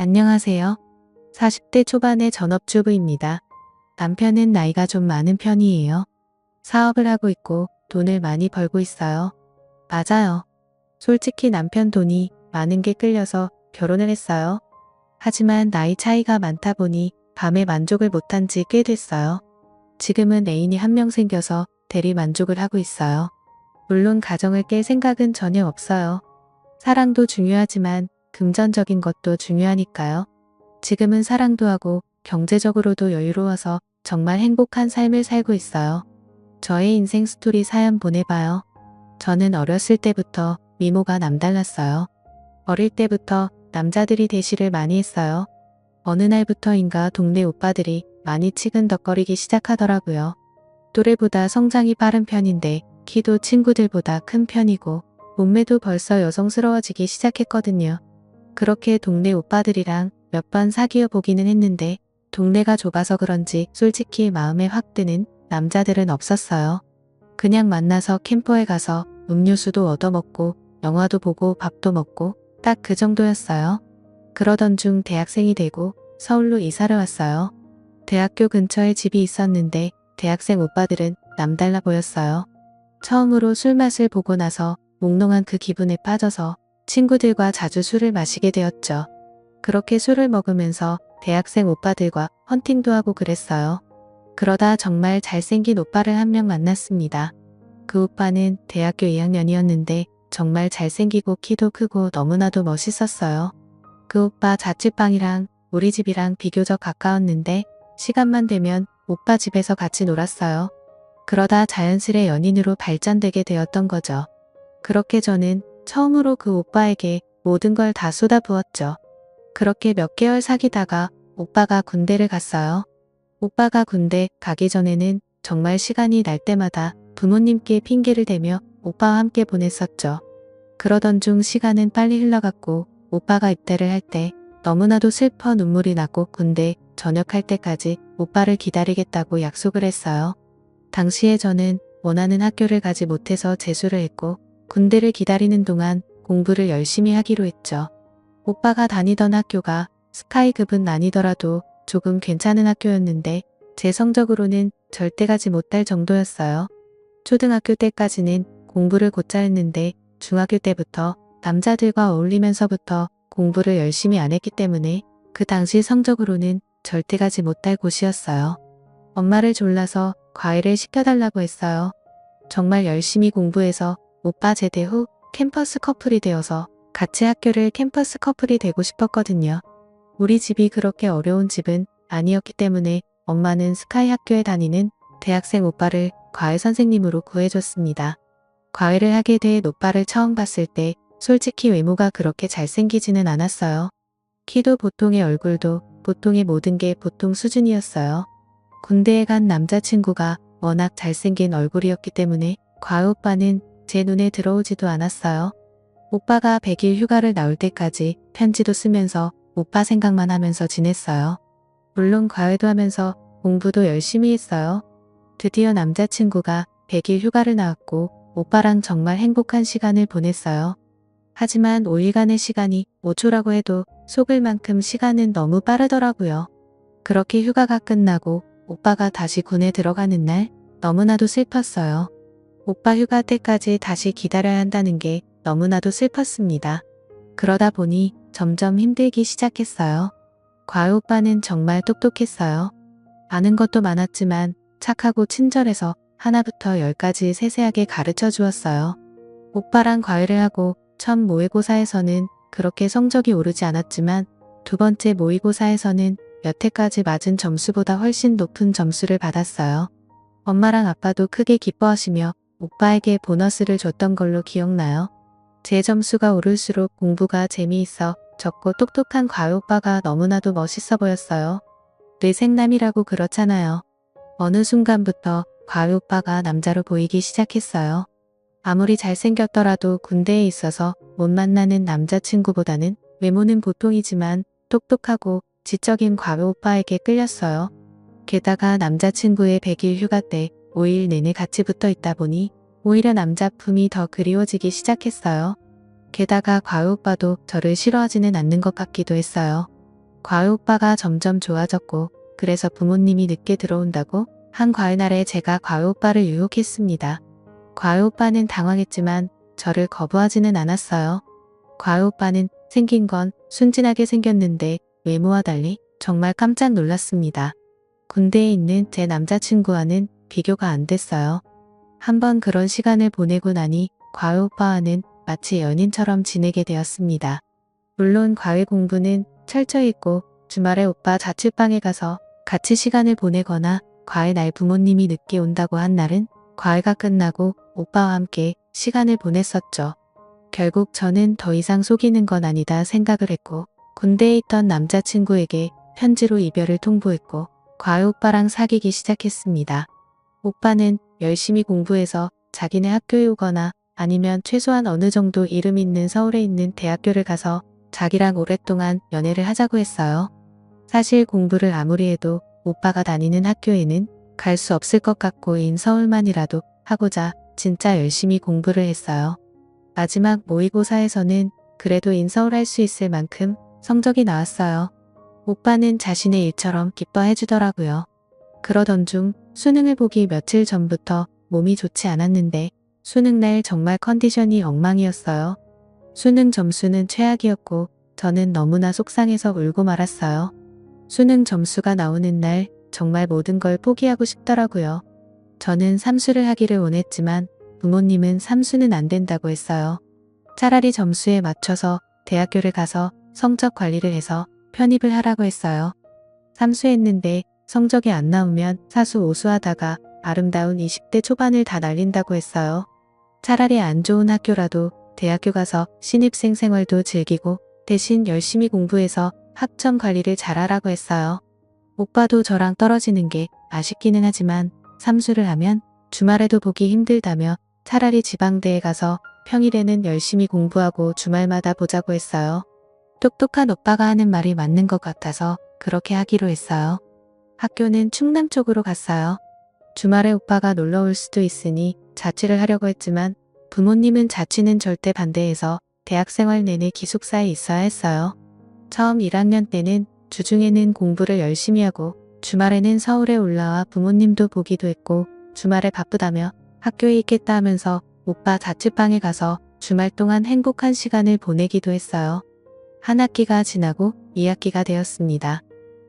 안녕하세요. 40대 초반의 전업주부입니다. 남편은 나이가 좀 많은 편이에요. 사업을 하고 있고 돈을 많이 벌고 있어요. 맞아요. 솔직히 남편 돈이 많은 게 끌려서 결혼을 했어요. 하지만 나이 차이가 많다 보니 밤에 만족을 못한 지 꽤 됐어요. 지금은 애인이 한 명 생겨서 대리 만족을 하고 있어요. 물론 가정을 깰 생각은 전혀 없어요. 사랑도 중요하지만 금전적인 것도 중요하니까요. 지금은 사랑도 하고 경제적으로도 여유로워서 정말 행복한 삶을 살고 있어요. 저의 인생 스토리 사연 보내봐요. 저는 어렸을 때부터 미모가 남달랐어요. 어릴 때부터 남자들이 대시를 많이 했어요. 어느 날부터인가 동네 오빠들이 많이 치근덕거리기 시작하더라고요. 또래보다 성장이 빠른 편인데 키도 친구들보다 큰 편이고 몸매도 벌써 여성스러워지기 시작했거든요. 그렇게 동네 오빠들이랑 몇 번 사귀어 보기는 했는데 동네가 좁아서 그런지 솔직히 마음에 확 드는 남자들은 없었어요. 그냥 만나서 캠퍼에 가서 음료수도 얻어먹고 영화도 보고 밥도 먹고 딱 그 정도였어요. 그러던 중 대학생이 되고 서울로 이사를 왔어요. 대학교 근처에 집이 있었는데 대학생 오빠들은 남달라 보였어요. 처음으로 술 맛을 보고 나서 몽롱한 그 기분에 빠져서 친구들과 자주 술을 마시게 되었죠. 그렇게 술을 먹으면서 대학생 오빠들과 헌팅도 하고 그랬어요. 그러다 정말 잘생긴 오빠를 한 명 만났습니다. 그 오빠는 대학교 2학년이었는데 정말 잘생기고 키도 크고 너무나도 멋있었어요. 그 오빠 자취방이랑 우리 집이랑 비교적 가까웠는데 시간만 되면 오빠 집에서 같이 놀았어요. 그러다 자연스레 연인으로 발전되게 되었던 거죠. 그렇게 저는 처음으로 그 오빠에게 모든 걸 다 쏟아부었죠. 그렇게 몇 개월 사귀다가 오빠가 군대를 갔어요. 오빠가 군대 가기 전에는 정말 시간이 날 때마다 부모님께 핑계를 대며 오빠와 함께 보냈었죠. 그러던 중 시간은 빨리 흘러갔고 오빠가 입대를 할 때 너무나도 슬퍼 눈물이 나고 군대 전역할 때까지 오빠를 기다리겠다고 약속을 했어요. 당시에 저는 원하는 학교를 가지 못해서 재수를 했고 군대를 기다리는 동안 공부를 열심히 하기로 했죠. 오빠가 다니던 학교가 스카이급은 아니더라도 조금 괜찮은 학교였는데 제 성적으로는 절대 가지 못할 정도였어요. 초등학교 때까지는 공부를 곧잘 했는데 중학교 때부터 남자들과 어울리면서부터 공부를 열심히 안 했기 때문에 그 당시 성적으로는 절대 가지 못할 곳이었어요. 엄마를 졸라서 과외를 시켜달라고 했어요. 정말 열심히 공부해서 오빠 제대 후 캠퍼스 커플이 되어서 같이 학교를 캠퍼스 커플이 되고 싶었거든요. 우리 집이 그렇게 어려운 집은 아니었기 때문에 엄마는 스카이 학교에 다니는 대학생 오빠를 과외 선생님으로 구해줬습니다. 과외를 하게 돼 오빠를 처음 봤을 때 솔직히 외모가 그렇게 잘생기지는 않았어요. 키도 보통의 얼굴도 보통의 모든 게 보통 수준이었어요. 군대에 간 남자친구가 워낙 잘생긴 얼굴이었기 때문에 과외 오빠는 제 눈에 들어오지도 않았어요. 오빠가 100일 휴가를 나올 때까지 편지도 쓰면서 오빠 생각만 하면서 지냈어요. 물론 과외도 하면서 공부도 열심히 했어요. 드디어 남자친구가 100일 휴가를 나왔고 오빠랑 정말 행복한 시간을 보냈어요. 하지만 5일간의 시간이 5초라고 해도 속을 만큼 시간은 너무 빠르더라고요. 그렇게 휴가가 끝나고 오빠가 다시 군에 들어가는 날 너무나도 슬펐어요. 오빠 휴가 때까지 다시 기다려야 한다는 게 너무나도 슬펐습니다. 그러다 보니 점점 힘들기 시작했어요. 과외 오빠는 정말 똑똑했어요. 아는 것도 많았지만 착하고 친절해서 하나부터 열까지 세세하게 가르쳐 주었어요. 오빠랑 과외를 하고 첫 모의고사에서는 그렇게 성적이 오르지 않았지만 두 번째 모의고사에서는 여태까지 맞은 점수보다 훨씬 높은 점수를 받았어요. 엄마랑 아빠도 크게 기뻐하시며 오빠에게 보너스를 줬던 걸로 기억나요. 제 점수가 오를수록 공부가 재미있어 적고 똑똑한 과외 오빠가 너무나도 멋있어 보였어요. 뇌생남이라고 그렇잖아요. 어느 순간부터 과외 오빠가 남자로 보이기 시작했어요. 아무리 잘생겼더라도 군대에 있어서 못 만나는 남자친구보다는 외모는 보통이지만 똑똑하고 지적인 과외 오빠에게 끌렸어요. 게다가 남자친구의 100일 휴가 때 5일 내내 같이 붙어 있다 보니 오히려 남자 품이 더 그리워지기 시작했어요. 게다가 과외 오빠도 저를 싫어하지는 않는 것 같기도 했어요. 과외 오빠가 점점 좋아졌고 그래서 부모님이 늦게 들어온다고 한 과외 날에 제가 과외 오빠를 유혹했습니다. 과외 오빠는 당황했지만 저를 거부하지는 않았어요. 과외 오빠는 생긴 건 순진하게 생겼는데 외모와 달리 정말 깜짝 놀랐습니다. 군대에 있는 제 남자친구와는 비교가 안 됐어요. 한번 그런 시간을 보내고 나니 과외 오빠와는 마치 연인처럼 지내게 되었습니다. 물론 과외 공부는 철저히 했고 주말에 오빠 자취방에 가서 같이 시간을 보내거나 과외 날 부모님이 늦게 온다고 한 날은 과외가 끝나고 오빠와 함께 시간을 보냈었죠. 결국 저는 더 이상 속이는 건 아니다 생각을 했고 군대에 있던 남자친구에게 편지로 이별을 통보했고 과외 오빠랑 사귀기 시작했습니다. 오빠는 열심히 공부해서 자기네 학교에 오거나 아니면 최소한 어느 정도 이름 있는 서울에 있는 대학교를 가서 자기랑 오랫동안 연애를 하자고 했어요. 사실 공부를 아무리 해도 오빠가 다니는 학교에는 갈 수 없을 것 같고인 서울만이라도 하고자 진짜 열심히 공부를 했어요. 마지막 모의고사에서는 그래도 인서울 할 수 있을 만큼 성적이 나왔어요. 오빠는 자신의 일처럼 기뻐해 주더라고요. 그러던 중 수능을 보기 며칠 전부터 몸이 좋지 않았는데 수능 날 정말 컨디션이 엉망이었어요. 수능 점수는 최악이었고 저는 너무나 속상해서 울고 말았어요. 수능 점수가 나오는 날 정말 모든 걸 포기하고 싶더라고요. 저는 삼수를 하기를 원했지만 부모님은 삼수는 안 된다고 했어요. 차라리 점수에 맞춰서 대학교를 가서 성적 관리를 해서 편입을 하라고 했어요. 삼수했는데 성적이 안 나오면 사수 오수하다가 아름다운 20대 초반을 다 날린다고 했어요. 차라리 안 좋은 학교라도 대학교 가서 신입생 생활도 즐기고 대신 열심히 공부해서 학점 관리를 잘하라고 했어요. 오빠도 저랑 떨어지는 게 아쉽기는 하지만 삼수를 하면 주말에도 보기 힘들다며 차라리 지방대에 가서 평일에는 열심히 공부하고 주말마다 보자고 했어요. 똑똑한 오빠가 하는 말이 맞는 것 같아서 그렇게 하기로 했어요. 학교는 충남 쪽으로 갔어요. 주말에 오빠가 놀러 올 수도 있으니 자취를 하려고 했지만 부모님은 자취는 절대 반대해서 대학생활 내내 기숙사에 있어야 했어요. 처음 1학년 때는 주중에는 공부를 열심히 하고 주말에는 서울에 올라와 부모님도 보기도 했고 주말에 바쁘다며 학교에 있겠다 하면서 오빠 자취방에 가서 주말 동안 행복한 시간을 보내기도 했어요. 한 학기가 지나고 2학기가 되었습니다.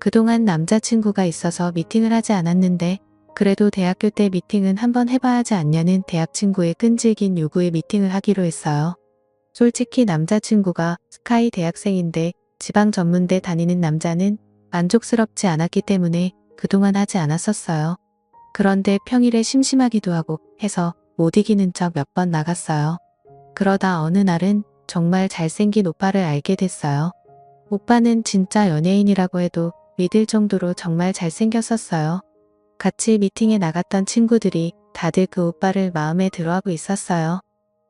그동안 남자친구가 있어서 미팅을 하지 않았는데 그래도 대학교 때 미팅은 한번 해봐야 하지 않냐는 대학 친구의 끈질긴 요구에 미팅을 하기로 했어요. 솔직히 남자친구가 스카이 대학생인데 지방 전문대 다니는 남자는 만족스럽지 않았기 때문에 그동안 하지 않았었어요. 그런데 평일에 심심하기도 하고 해서 못 이기는 척 몇 번 나갔어요. 그러다 어느 날은 정말 잘생긴 오빠를 알게 됐어요. 오빠는 진짜 연예인이라고 해도 믿을 정도로 정말 잘생겼었어요. 같이 미팅에 나갔던 친구들이 다들 그 오빠를 마음에 들어하고 있었어요.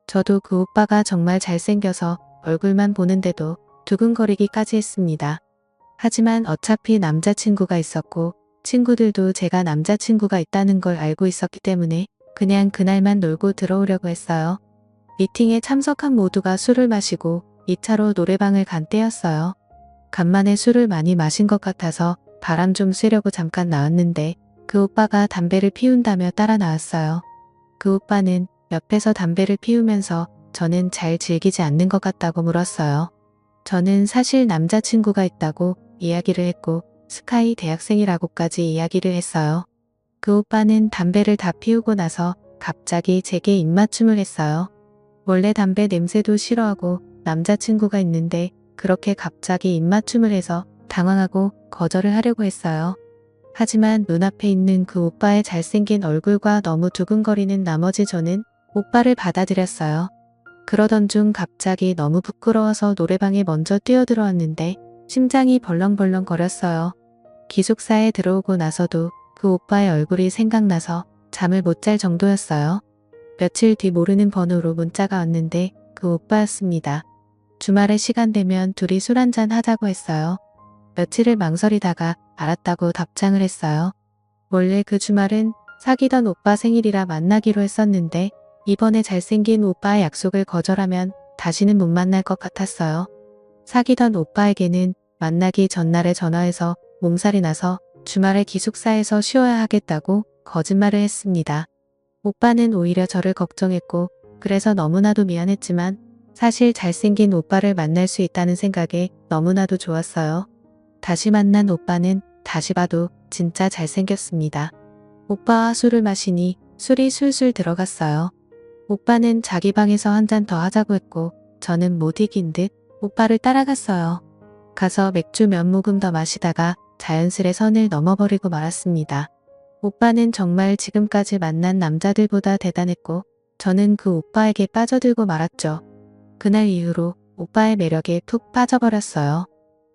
저도 그 오빠가 정말 잘생겨서 얼굴만 보는데도 두근거리기까지 했습니다. 하지만 어차피 남자친구가 있었고 친구들도 제가 남자친구가 있다는 걸 알고 있었기 때문에 그냥 그날만 놀고 들어오려고 했어요. 미팅에 참석한 모두가 술을 마시고 2차로 노래방을 간 때였어요. 간만에 술을 많이 마신 것 같아서 바람 좀 쐬려고 잠깐 나왔는데 그 오빠가 담배를 피운다며 따라 나왔어요. 그 오빠는 옆에서 담배를 피우면서 저는 잘 즐기지 않는 것 같다고 물었어요. 저는 사실 남자친구가 있다고 이야기를 했고 스카이 대학생이라고까지 이야기를 했어요. 그 오빠는 담배를 다 피우고 나서 갑자기 제게 입맞춤을 했어요. 원래 담배 냄새도 싫어하고 남자친구가 있는데 그렇게 갑자기 입맞춤을 해서 당황하고 거절을 하려고 했어요. 하지만 눈앞에 있는 그 오빠의 잘생긴 얼굴과 너무 두근거리는 나머지 저는 오빠를 받아들였어요. 그러던 중 갑자기 너무 부끄러워서 노래방에 먼저 뛰어들어왔는데 심장이 벌렁벌렁 거렸어요. 기숙사에 들어오고 나서도 그 오빠의 얼굴이 생각나서 잠을 못 잘 정도였어요. 며칠 뒤 모르는 번호로 문자가 왔는데 그 오빠였습니다. 주말에 시간 되면 둘이 술 한잔 하자고 했어요. 며칠을 망설이다가 알았다고 답장을 했어요. 원래 그 주말은 사귀던 오빠 생일이라 만나기로 했었는데 이번에 잘생긴 오빠의 약속을 거절하면 다시는 못 만날 것 같았어요. 사귀던 오빠에게는 만나기 전날에 전화해서 몸살이 나서 주말에 기숙사에서 쉬어야 하겠다고 거짓말을 했습니다. 오빠는 오히려 저를 걱정했고 그래서 너무나도 미안했지만 사실 잘생긴 오빠를 만날 수 있다는 생각에 너무나도 좋았어요. 다시 만난 오빠는 다시 봐도 진짜 잘생겼습니다. 오빠와 술을 마시니 술이 술술 들어갔어요. 오빠는 자기 방에서 한 잔 더 하자고 했고 저는 못 이긴 듯 오빠를 따라갔어요. 가서 맥주 몇 모금 더 마시다가 자연스레 선을 넘어버리고 말았습니다. 오빠는 정말 지금까지 만난 남자들보다 대단했고 저는 그 오빠에게 빠져들고 말았죠. 그날 이후로 오빠의 매력에 푹 빠져버렸어요.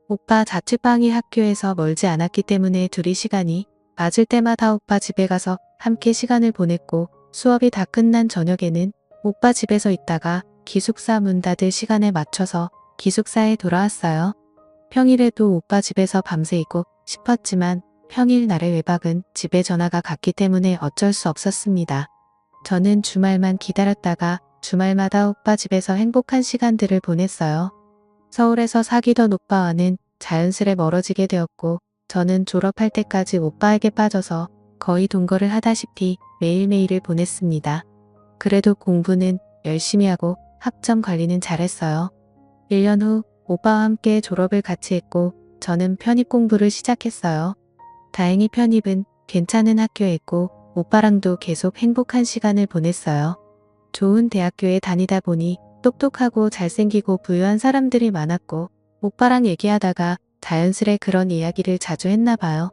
오빠 자취방이 학교에서 멀지 않았기 때문에 둘이 시간이 맞을 때마다 오빠 집에 가서 함께 시간을 보냈고 수업이 다 끝난 저녁에는 오빠 집에서 있다가 기숙사 문 닫을 시간에 맞춰서 기숙사에 돌아왔어요. 평일에도 오빠 집에서 밤새 있고 싶었지만 평일 날의 외박은 집에 전화가 갔기 때문에 어쩔 수 없었습니다. 저는 주말만 기다렸다가 주말마다 오빠 집에서 행복한 시간들을 보냈어요. 서울에서 사귀던 오빠와는 자연스레 멀어지게 되었고 저는 졸업할 때까지 오빠에게 빠져서 거의 동거를 하다시피 매일매일을 보냈습니다. 그래도 공부는 열심히 하고 학점 관리는 잘했어요. 1년 후 오빠와 함께 졸업을 같이 했고 저는 편입 공부를 시작했어요. 다행히 편입은 괜찮은 학교였고 오빠랑도 계속 행복한 시간을 보냈어요. 좋은 대학교에 다니다 보니 똑똑하고 잘생기고 부유한 사람들이 많았고 오빠랑 얘기하다가 자연스레 그런 이야기를 자주 했나 봐요.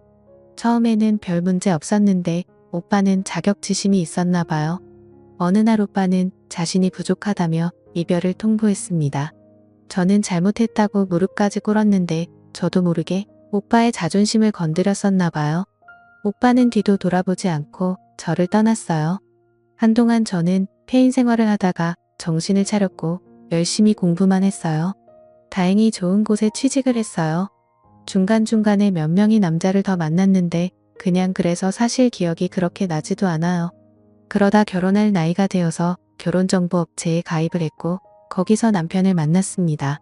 처음에는 별 문제 없었는데 오빠는 자격지심이 있었나 봐요. 어느 날 오빠는 자신이 부족하다며 이별을 통보했습니다. 저는 잘못했다고 무릎까지 꿇었는데 저도 모르게 오빠의 자존심을 건드렸었나 봐요. 오빠는 뒤도 돌아보지 않고 저를 떠났어요. 한동안 저는 폐인 생활을 하다가 정신을 차렸고 열심히 공부만 했어요. 다행히 좋은 곳에 취직을 했어요. 중간중간에 몇 명이 남자를 더 만났는데 그냥 그래서 사실 기억이 그렇게 나지도 않아요. 그러다 결혼할 나이가 되어서 결혼정보업체에 가입을 했고 거기서 남편을 만났습니다.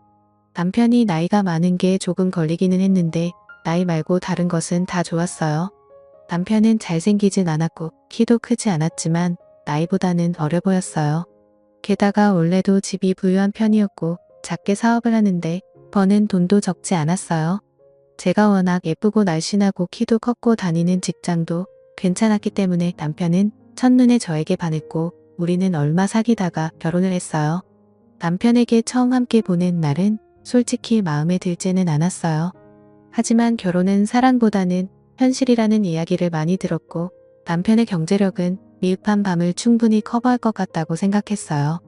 남편이 나이가 많은 게 조금 걸리기는 했는데 나이 말고 다른 것은 다 좋았어요. 남편은 잘생기진 않았고 키도 크지 않았지만 나이보다는 어려 보였어요. 게다가 원래도 집이 부유한 편이었고 작게 사업을 하는데 버는 돈도 적지 않았어요. 제가 워낙 예쁘고 날씬하고 키도 컸고 다니는 직장도 괜찮았기 때문에 남편은 첫눈에 저에게 반했고 우리는 얼마 사귀다가 결혼을 했어요. 남편에게 처음 함께 보낸 날은 솔직히 마음에 들지는 않았어요. 하지만 결혼은 사랑보다는 현실이라는 이야기를 많이 들었고 남편의 경제력은 미흡한 밤을 충분히 커버할 것 같다고 생각했어요.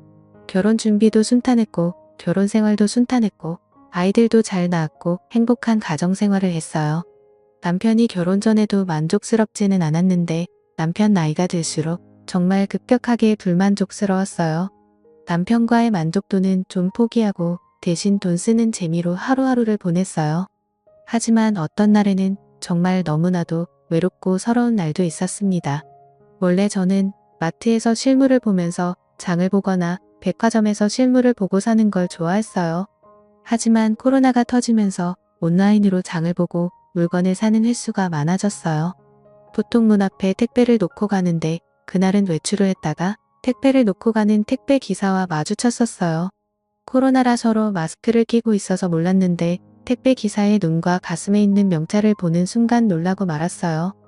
결혼 준비도 순탄했고 결혼 생활도 순탄했고 아이들도 잘 낳았고 행복한 가정 생활을 했어요. 남편이 결혼 전에도 만족스럽지는 않았는데 남편 나이가 들수록 정말 급격하게 불만족스러웠어요. 남편과의 만족도는 좀 포기하고 대신 돈 쓰는 재미로 하루하루를 보냈어요. 하지만 어떤 날에는 정말 너무나도 외롭고 서러운 날도 있었습니다. 원래 저는 마트에서 실물을 보면서 장을 보거나 백화점에서 실물을 보고 사는 걸 좋아했어요. 하지만 코로나가 터지면서 온라인으로 장을 보고 물건을 사는 횟수가 많아졌어요. 보통 문 앞에 택배를 놓고 가는데 그날은 외출을 했다가 택배를 놓고 가는 택배 기사와 마주쳤었어요. 코로나라 서로 마스크를 끼고 있어서 몰랐는데 택배 기사의 눈과 가슴에 있는 명찰을 보는 순간 놀라고 말았어요.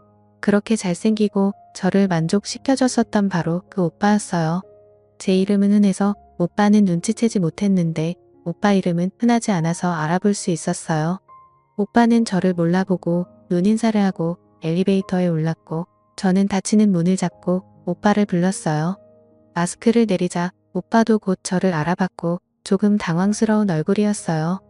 그렇게 잘생기고 저를 만족시켜줬었던 바로 그 오빠였어요. 제 이름은 흔해서 오빠는 눈치채지 못했는데 오빠 이름은 흔하지 않아서 알아볼 수 있었어요. 오빠는 저를 몰라보고 눈인사를 하고 엘리베이터에 올랐고 저는 닫히는 문을 잡고 오빠를 불렀어요. 마스크를 내리자 오빠도 곧 저를 알아봤고 조금 당황스러운 얼굴이었어요.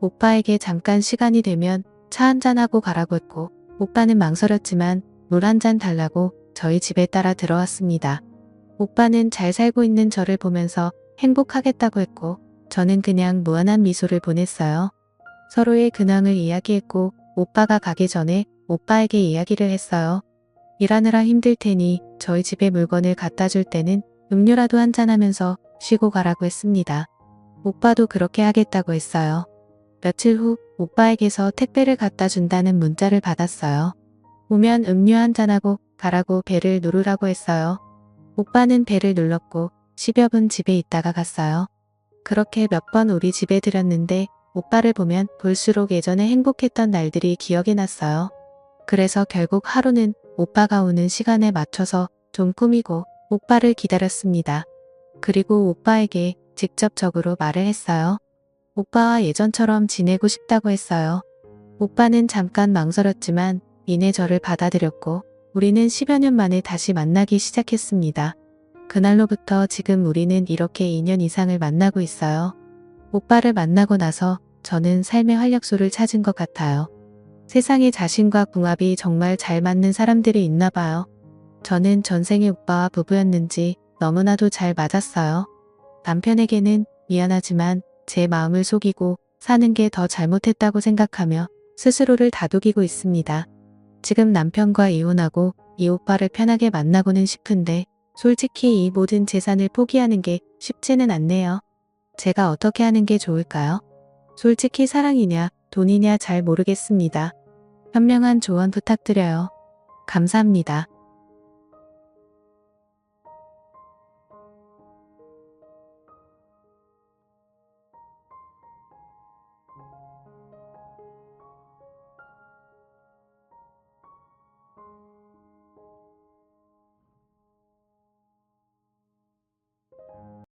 오빠에게 잠깐 시간이 되면 차 한잔하고 가라고 했고 오빠는 망설였지만 물 한 잔 달라고 저희 집에 따라 들어왔습니다. 오빠는 잘 살고 있는 저를 보면서 행복하겠다고 했고 저는 그냥 무한한 미소를 보냈어요. 서로의 근황을 이야기했고 오빠가 가기 전에 오빠에게 이야기를 했어요. 일하느라 힘들 테니 저희 집에 물건을 갖다 줄 때는 음료라도 한 잔 하면서 쉬고 가라고 했습니다. 오빠도 그렇게 하겠다고 했어요. 며칠 후 오빠에게서 택배를 갖다 준다는 문자를 받았어요. 오면 음료 한잔하고 가라고 배를 누르라고 했어요. 오빠는 배를 눌렀고 10여 분 집에 있다가 갔어요. 그렇게 몇 번 우리 집에 들였는데 오빠를 보면 볼수록 예전에 행복했던 날들이 기억이 났어요. 그래서 결국 하루는 오빠가 오는 시간에 맞춰서 좀 꾸미고 오빠를 기다렸습니다. 그리고 오빠에게 직접적으로 말을 했어요. 오빠와 예전처럼 지내고 싶다고 했어요. 오빠는 잠깐 망설였지만 이내 저를 받아들였고 우리는 10여 년 만에 다시 만나기 시작했습니다. 그날로부터 지금 우리는 이렇게 2년 이상을 만나고 있어요. 오빠를 만나고 나서 저는 삶의 활력소를 찾은 것 같아요. 세상에 자신과 궁합이 정말 잘 맞는 사람들이 있나 봐요. 저는 전생의 오빠와 부부였는지 너무나도 잘 맞았어요. 남편에게는 미안하지만 제 마음을 속이고 사는 게 더 잘못했다고 생각하며 스스로를 다독이고 있습니다. 지금 남편과 이혼하고 이 오빠를 편하게 만나고는 싶은데 솔직히 이 모든 재산을 포기하는 게 쉽지는 않네요. 제가 어떻게 하는 게 좋을까요? 솔직히 사랑이냐 돈이냐 잘 모르겠습니다. 현명한 조언 부탁드려요. 감사합니다.